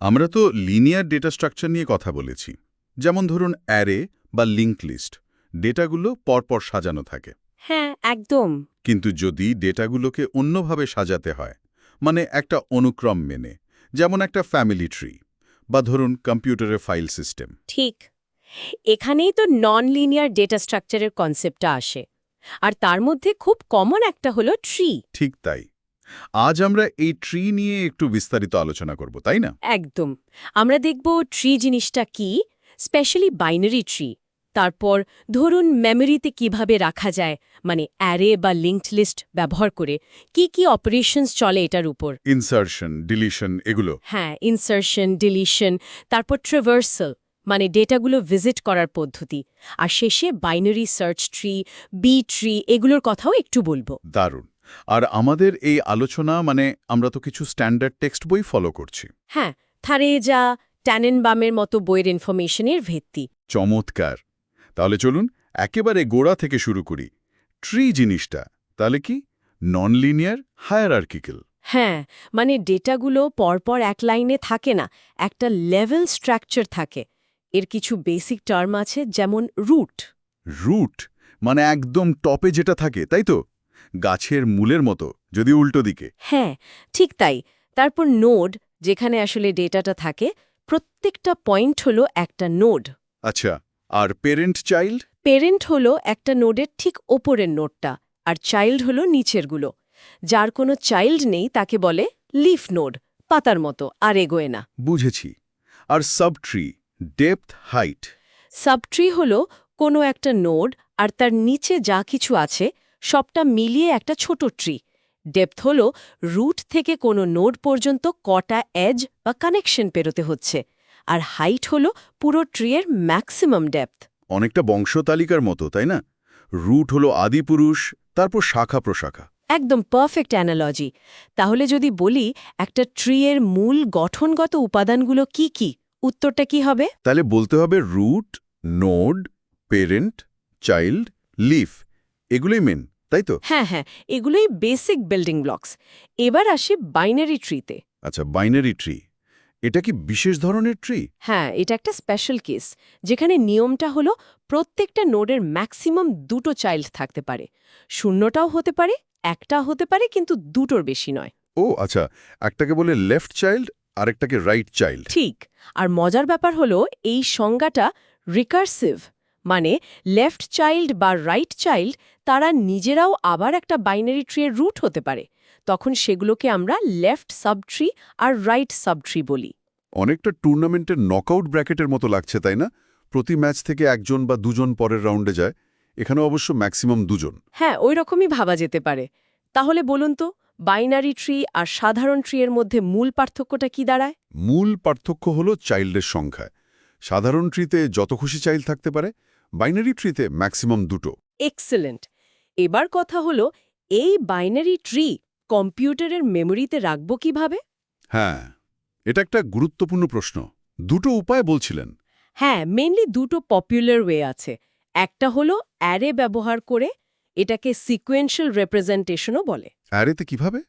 আমরা তো linear data structure নিয়ে কথা বলেছি। যেমন ধরুন অ্যারে বা লিঙ্ক লিস্ট ডেটাগুলো পরপর সাজানো থাকে। হ্যাঁ একদম। কিন্তু যদি ডেটাগুলোকে অন্যভাবে সাজাতে হয় মানে একটা অনুক্রম মেনে যেমন একটা ফ্যামিলি ট্রি বা ধরুন কম্পিউটারের ফাইল সিস্টেম ঠিক। এখানেই তো নন লিনিয়ার ডেটা স্ট্রাকচারের কনসেপ্টটা আসে। আর তার মধ্যে খুব কমন একটা হলো ট্রি ঠিক তাই। আজ আমরা এই ট্রি নিয়ে একটু বিস্তারিত আলোচনা করব তাই না? একদম। আমরা দেখব ট্রি জিনিসটা কি স্পেশালি বাইনারি ট্রি তারপর ধরুন মেমোরিতে কীভাবে রাখা যায় মানে অ্যারে বা লিঙ্কড লিস্ট ব্যবহার করে কি কি অপারেশনস চলে এটার উপর। ইনসার্শন ডিলিশন এগুলো। হ্যাঁ ইনসার্শন ডিলিশন তারপর ট্রেভার্সাল মানে ডেটাগুলো ভিজিট করার পদ্ধতি। আর শেষে binary search tree B tree এগুলোর কথাও একটু বলব। দারুণ। আর আমাদের এই আলোচনা মানে আমরা তো কিছু স্ট্যান্ডার্ড টেক্সট বই ফলো করছি। হ্যাঁ থারেজা ট্যানেনবামের মতো বইয়ের ইনফরমেশনের ভিত্তি। চমৎকার। তাহলে চলুন একেবারে গোড়া থেকে শুরু করি। ট্রি জিনিসটা তাহলে কি? নন লিনিয়ার হায়ারার্কিক্যাল হ্যাঁ মানে ডেটাগুলো পরপর এক লাইনে থাকে না একটা লেভেল স্ট্রাকচার থাকে। এর কিছু বেসিক টার্ম আছে যেমন রুট রুট মানে একদম টপে যেটা থাকে তাই তো? গাছের মূলের মতো যদি উল্টো দিকে। হ্যাঁ ঠিক তাই। তারপর নোড যেখানে আসলে ডেটাটা থাকে প্রত্যেকটা পয়েন্ট হলো একটা নোড। আচ্ছা আর পেরেন্ট চাইল্ড? পেরেন্ট হলো একটা নোডের ঠিক ওপরের নোডটা আর চাইল্ড হলো নিচেরগুলো। যার কোনো চাইল্ড নেই তাকে বলে লিফ নোড পাতার মতো আর এগোয় না। বুঝেছি। আর সাবট্রি ডেপথ হাইট? সাবট্রি হলো কোনো একটা নোড আর তার নিচে যা কিছু আছে সবটা মিলিয়ে একটা ছোট ট্রি ডেপথ হল রুট থেকে কোনো নোড পর্যন্ত কটা এজ বা কানেকশন পেরোতে হচ্ছে। আর হাইট হলো পুরো ট্রিয়ের ম্যাক্সিমাম ডেপথ অনেকটা বংশতালিকার মতো তাই না? রুট হলো আদিপুরুষ তারপর শাখা প্রশাখা। একদম পারফেক্ট অ্যানালজি তাহলে যদি বলি একটা ট্রিয়ের মূল গঠনগত উপাদানগুলো কি কি? উত্তরটা কি হবে? তাহলে বলতে হবে root node parent child leaf এগুলোই মেন তাই তো? হ্যাঁ হ্যাঁ এগুলোই বেসিক বিল্ডিং ব্লকস এবার আসি বাইনারি ট্রিতে আচ্ছা বাইনারি ট্রি এটা কি বিশেষ ধরনের ট্রি হ্যাঁ এটা একটা স্পেশাল কেস যেখানে নিয়মটা হলো প্রত্যেকটা নোডের ম্যাক্সিমাম দুটো চাইল্ড থাকতে পারে। শূন্যটাও হতে পারে একটা হতে পারে কিন্তু দুটোর বেশি নয়। ও আচ্ছা একটাকে বলে লেফট চাইল্ড আরেকটাকে রাইট চাইল্ড ঠিক আর মজার ব্যাপার হলো এই সংজ্ঞাটা রিকার্সিভ মানে লেফট চাইল্ড বা রাইট চাইল্ড তারা নিজেরাও আবার একটা বাইনারি ট্রিয়ের রুট হতে পারে। তখন সেগুলোকে আমরা লেফট সাবট্রি আর রাইট সাবট্রি বলি। অনেকটা টুর্নামেন্টের নকআউট ব্র্যাকেটের মতো লাগছে তাই না? প্রতি ম্যাচ থেকে একজন বা দুজন পরের রাউন্ডে যায়। এখানে অবশ্য ম্যাক্সিমাম দুজন। হ্যাঁ ওই রকমই ভাবা যেতে পারে। তাহলে বলুন তো বাইনারি ট্রি আর সাধারণ ট্রিয়ের মধ্যে মূল পার্থক্যটা কি দাঁড়ায়? মূল পার্থক্য হলো চাইল্ডের সংখ্যা। সাধারণ ট্রিতে যত খুশি চাইল্ড থাকতে পারে বাইনারি ট্রিতে ম্যাক্সিমাম দুটো। এক্সেলেন্ট এবার কথা হলো এই বাইনারি ট্রি কম্পিউটারের মেমোরিতে রাখব কীভাবে? হ্যাঁ এটা একটা গুরুত্বপূর্ণ প্রশ্ন। দুটো উপায় বলছিলেন। হ্যাঁ মেনলি দুটো পপুলার ওয়ে আছে। একটা হলো অ্যারে ব্যবহার করে এটাকে সিকোয়েন্সিয়াল রেপ্রেজেন্টেশনও বলে। অ্যারেতে কীভাবে?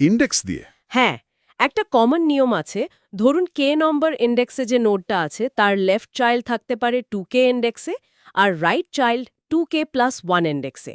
ইন্ডেক্স দিয়ে। হ্যাঁ একটা কমন নিয়ম আছে। ধরুন কে নম্বর ইন্ডেক্সে যে নোটটা আছে তার লেফট চাইল্ড থাকতে পারে টু কে ইন্ডেক্সে আর right child two k plus one ইন্ডেক্সে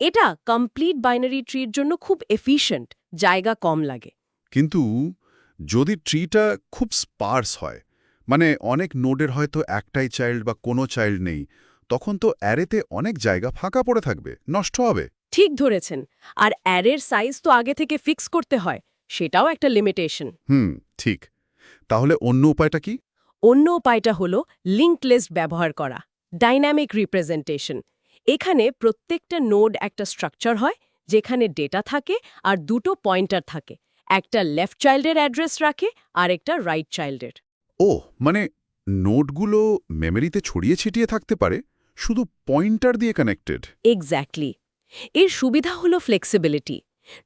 এটা কমপ্লিট বাইনারি ট্রির জন্য খুব এফিশিয়েন্ট জায়গা কম লাগে। কিন্তু যদি ট্রিটা খুব স্পার্স হয় মানে অনেক নোডের হয়তো একটাই চাইল্ড বা কোনো চাইল্ড নেই তখন তো অ্যারেতে অনেক জায়গা ফাঁকা পড়ে থাকবে নষ্ট হবে। ঠিক ধরেছেন। আর অ্যারের সাইজ তো আগে থেকে ফিক্স করতে হয় সেটাও একটা লিমিটেশন হুম ঠিক। তাহলে অন্য উপায়টা কি? অন্য উপায়টা হলো লিঙ্ক লিস্ট ব্যবহার করা। Dynamic representation. এখানে প্রত্যেকটা নোড একটা স্ট্রাকচার হয় যেখানে ডেটা থাকে আর দুটো পয়েন্টার থাকে। একটা লেফট চাইল্ডের অ্যাড্রেস রাখে আর একটা রাইট চাইল্ডের। ও মানে নোটগুলো মেমোরিতে ছড়িয়ে ছিটিয়ে থাকতে পারে শুধু পয়েন্টার দিয়ে কানেক্টেড। এক্স্যাক্টলি। এর সুবিধা হলো ফ্লেক্সিবিলিটি।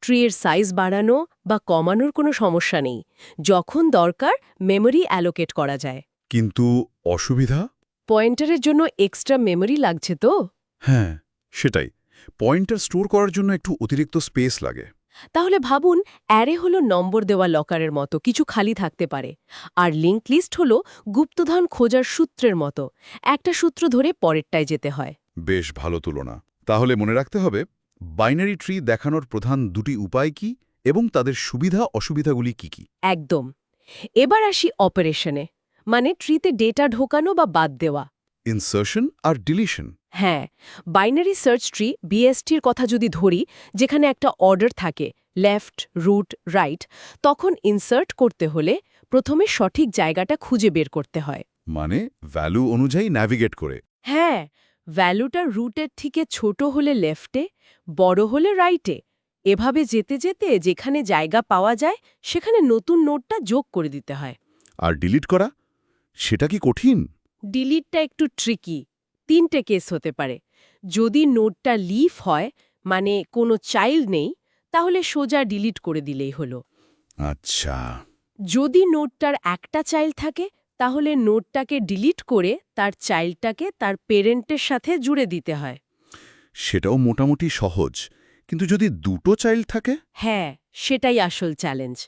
ট্রিয়ের সাইজ বাড়ানো বা কমানোর কোনো সমস্যা নেই। যখন দরকার মেমোরি অ্যালোকেট করা যায়। কিন্তু অসুবিধা? পয়েন্টারের জন্য এক্সট্রা মেমোরি লাগছে তো? হ্যাঁ সেটাই। পয়েন্টার স্টোর করার জন্য একটু অতিরিক্ত স্পেস লাগে। তাহলে ভাবুন অ্যারে হলো নম্বর দেওয়া লকারের মতো কিছু খালি থাকতে পারে। আর লিঙ্ক লিস্ট হলো গুপ্তধন খোঁজার সূত্রের মতো। একটা সূত্র ধরে পরেরটায় যেতে হয়। বেশ ভালো তুলনা। তাহলে মনে রাখতে হবে বাইনারি ট্রি দেখানোর প্রধান দুটি উপায় কি এবং তাদের সুবিধা অসুবিধাগুলি কি কি? একদম। এবার আসি অপারেশনে। মানে ট্রিতে ডেটা ঢোকানো বা বাদ দেওয়া। ইনসার্শন আর ডিলিশন হ্যাঁ বাইনারি সার্চ ট্রি বিএসটির কথা যদি ধরি যেখানে একটা অর্ডার থাকে লেফট রুট রাইট তখন ইনসার্ট করতে হলে প্রথমে সঠিক জায়গাটা খুঁজে বের করতে হয়। মানে ভ্যালু অনুযায়ী ন্যাভিগেট করে। হ্যাঁ ভ্যালুটা রুটের থেকে ছোট হলে লেফটে বড় হলে রাইটে এভাবে যেতে যেতে যেখানে জায়গা পাওয়া যায় সেখানে নতুন নোটটা যোগ করে দিতে হয়। আর ডিলিট করা সেটা কি কঠিন? ডিলিটটা একটু ট্রিকি তিনটে কেস হতে পারে। যদি নোটটা লিফ হয় মানে কোনো চাইল্ড নেই তাহলে সোজা ডিলিট করে দিলেই হলো। আচ্ছা। যদি নোটটার একটা চাইল্ড থাকে তাহলে নোটটাকে ডিলিট করে তার চাইল্ডটাকে তার পেরেন্টের সাথে জুড়ে দিতে হয়। সেটাও মোটামুটি সহজ। কিন্তু যদি দুটো চাইল্ড থাকে? হ্যাঁ সেটাই আসল চ্যালেঞ্জ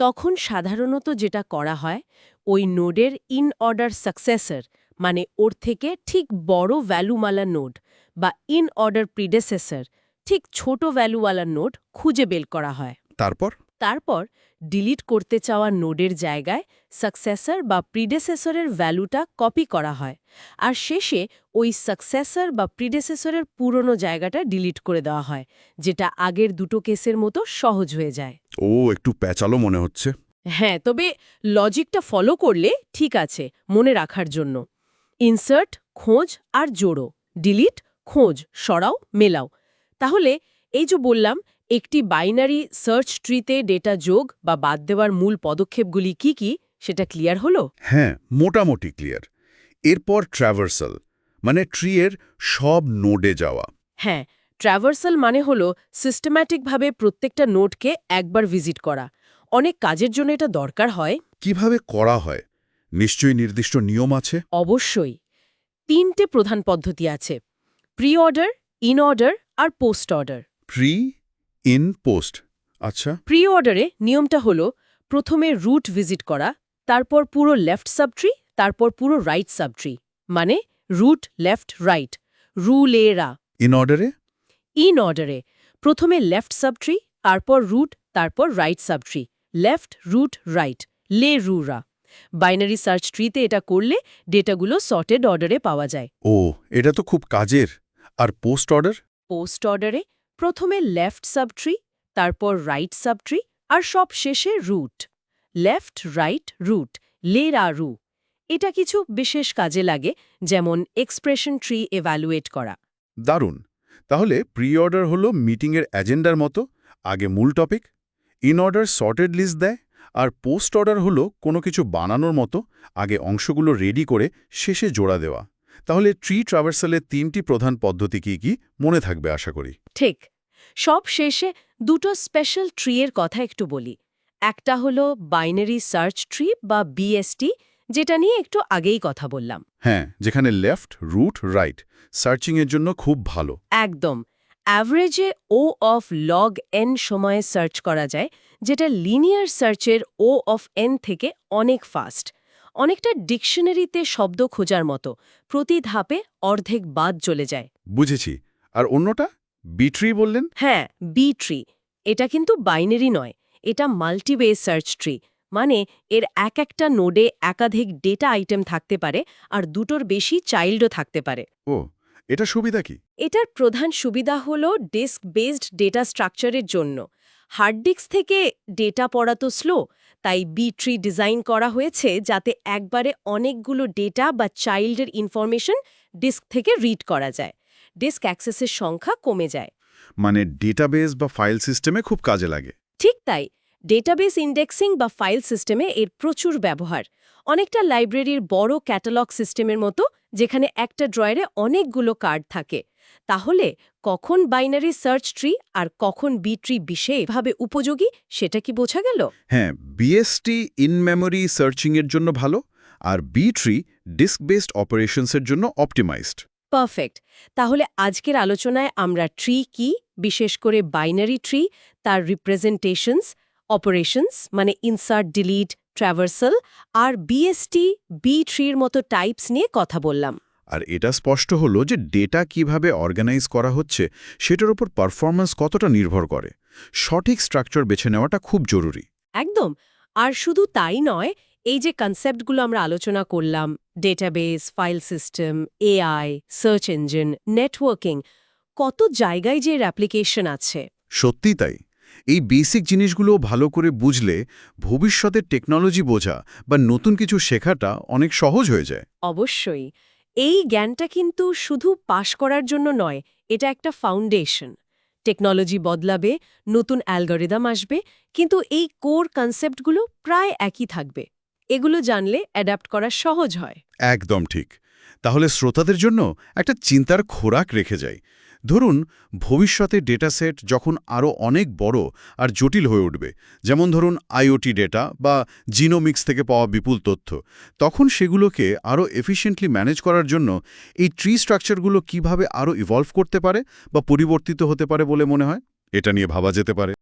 তখন সাধারণত যেটা করা হয়, ওই নোডের ইন অর্ডার সাকসেসর মানে ওর থেকে ঠিক বড় ভ্যালুমালা নোড বা ইন অর্ডার প্রিডেসেসর ঠিক ছোট ভ্যালুওয়ালা নোড খুঁজে বের করা হয়। তারপর? তারপর ডিলিট করতে চাওয়া নোডের জায়গায় সাকসেসর বা প্রিডেসেসরের ভ্যালুটা কপি করা হয়। আর শেষে ওই সাকসেসর বা প্রিডেসেসরের পুরনো জায়গাটা ডিলিট করে দেওয়া হয় যেটা আগের দুটো কেসের মতো সহজ হয়ে যায়। ও একটু প্যাচালো মনে হচ্ছে। হ্যাঁ তবে লজিকটা ফলো করলে ঠিক আছে মনে রাখার জন্য। ইনসার্ট খোঁজ আর জোড়ো ডিলিট খোঁজ সরাও মেলাও। তাহলে এই যে বললাম একটি বাইনারি সার্চ ট্রিতে ডেটা যোগ বা বাদ দেওয়ার মূল পদক্ষেপগুলি কি কি সেটা ক্লিয়ার হলো? হ্যাঁ মোটামুটি ক্লিয়ার। এরপর ট্র্যাভার্সাল মানে ট্রিয়ের সব নোডে যাওয়া। হ্যাঁ ট্র্যাভার্সাল মানে হলো সিস্টেম্যাটিকভাবে প্রত্যেকটা নোটকে একবার ভিজিট করা। অনেক কাজের জন্য এটা দরকার হয়। কীভাবে করা হয়? নিশ্চয়ই নির্দিষ্ট নিয়ম আছে? অবশ্যই। তিনটে প্রধান পদ্ধতি আছে। Pre order in order R post order pre in post. আচ্ছা। প্রি অর্ডারে নিয়মটা হলো প্রথমে রুট ভিজিট করা তারপর পুরো লেফট সাবট্রি তারপর পুরো রাইট সাবট্রি মানে রুট লেফট রাইট রুলেরা। ইন অর্ডারে? ইন অর্ডারে প্রথমে লেফট সাবট্রি তারপর রুট তারপর right subtree left root right লে রুরা। বাইনারি সার্চ ট্রিতে এটা করলে ডেটাগুলো সর্টেড অর্ডারে পাওয়া যায়। ও এটা তো খুব কাজের। আর পোস্ট অর্ডার? পোস্ট অর্ডারে প্রথমে লেফট সাবট্রি, তারপর রাইট সাবট্রি, আর সব শেষে রুট। লেফট, রাইট, রুট লেরা রু এটা কিছু বিশেষ কাজে লাগে, যেমন এক্সপ্রেশন ট্রি এভ্যালুয়েট করা। দারুণ! তাহলে প্রি অর্ডার হলো মিটিংয়ের অ্যাজেন্ডার মতো, আগে মূল topic in order sorted list দেয়, আর পোস্ট অর্ডার হলো কোনো কিছু বানানোর মতো, আগে অংশগুলো রেডি করে শেষে জোড়া দেওয়া। তাহলে ট্রি ট্রাভার্সালের তিনটি প্রধান পদ্ধতি কি কি মনে থাকবে আশা করি? ঠিক। সব শেষে দুটো স্পেশাল ট্রি এর কথা একটু বলি। একটা হলো বাইনারি সার্চ ট্রি বা বিএসটি যেটা নিয়ে একটু আগেই কথা বললাম। হ্যাঁ যেখানে লেফট রুট রাইট সার্চিংয়ের জন্য খুব ভালো। একদম। অ্যাভারেজে ও অফ লগ এন সময়ে সার্চ করা যায় যেটা লিনিয়ার সার্চের ও অফ এন থেকে অনেক ফাস্ট অনেকটা ডিকশনারিতে শব্দ খোঁজার মতো। প্রতি ধাপে অর্ধেক বাদ চলে যায়। বুঝেছি। আর অন্যটা? বিট্রি বললেন? হ্যাঁ বি ট্রি এটা কিন্তু বাইনারি নয়। এটা মাল্টিবেস সার্চ ট্রি। মানে এর এক একটা নোডে একাধিক ডেটা আইটেম থাকতে পারে আর দুটোর বেশি চাইল্ডও থাকতে পারে। ও এটা সুবিধা কি? এটার প্রধান সুবিধা হল ডিস্ক বেসড ডেটা স্ট্রাকচারের জন্য। হার্ড ডিস্ক থেকে ডেটা পড়া তো স্লো তাই বি ট্রি ডিজাইন করা হয়েছে যাতে একবারে অনেকগুলো ডেটা বা চাইল্ডের ইনফরমেশন ডিস্ক থেকে রিড করা যায়। ডিস্ক অ্যাক্সেসের সংখ্যা কমে যায়। মানে ডেটাবেস বা ফাইল সিস্টেমে খুব কাজে লাগে। ঠিক তাই ডেটাবেস ইন্ডেক্সিং বা ফাইল সিস্টেমে এর প্রচুর ব্যবহার। অনেকটা লাইব্রেরির বড় ক্যাটালগ সিস্টেমের মতো যেখানে একটা ড্রয়ারে অনেকগুলো কার্ড থাকে। তাহলে কখন বাইনারি সার্চ ট্রি আর কখন বি ট্রি বিশেষভাবে উপযোগী সেটা কি বোঝা গেল? হ্যাঁ বিএসটি ইন মেমোরি সার্চিংয়ের জন্য ভালো আর বি ট্রি ডিস্ক বেসড অপারেশনসের জন্য অপটিমাইজড পারফেক্ট। তাহলে আজকের আলোচনায় আমরা ট্রি কি বিশেষ করে বাইনারি ট্রি তার রিপ্রেজেন্টেশনস অপারেশনস মানে ইনসার্ট ডিলিট ট্র্যাভার্সাল আর বিএসটি বি ট্রির মতো টাইপস নিয়ে কথা বললাম। আর এটা স্পষ্ট হলো যে ডেটা কীভাবে অর্গানাইজ করা হচ্ছে সেটার উপর পারফরম্যান্স কতটা নির্ভর করে। সঠিক স্ট্রাকচার বেছে নেওয়াটা খুব জরুরি। একদম। আর শুধু তাই নয় এই যে কনসেপ্টগুলো আমরা আলোচনা করলাম database file system AI search engine networking কত জায়গায় যে এর অ্যাপ্লিকেশন আছে। সত্যি তাই। এই বেসিক জিনিসগুলো ভালো করে বুঝলে ভবিষ্যতের টেকনোলজি বোঝা বা নতুন কিছু শেখাটা অনেক সহজ হয়ে যায়। অবশ্যই। এই জ্ঞানটা কিন্তু শুধু পাশ করার জন্য নয়, এটা একটা ফাউন্ডেশন টেকনোলজি বদলাবে, নতুন অ্যালগোরিদম আসবে, কিন্তু এই কোর কনসেপ্টগুলো প্রায় একই থাকবে। এগুলো জানলে অ্যাডাপ্ট করা সহজ হয়। একদম ঠিক। তাহলে শ্রোতাদের জন্য একটা চিন্তার খোরাক রেখে যায় ধরুন, ভবিষ্যতে ডেটা সেট যখন আরও অনেক বড় আর জটিল হয়ে উঠবে, যেমন ধরুন আইওটি ডেটা বা জিনোমিক্স থেকে পাওয়া বিপুল তথ্য, তখন সেগুলোকে আরও এফিসিয়েন্টলি ম্যানেজ করার জন্য এই ট্রি স্ট্রাকচারগুলো কীভাবে আরও ইভলভ করতে পারে বা পরিবর্তিত হতে পারে বলে মনে হয়? এটা নিয়ে ভাবা যেতে পারে।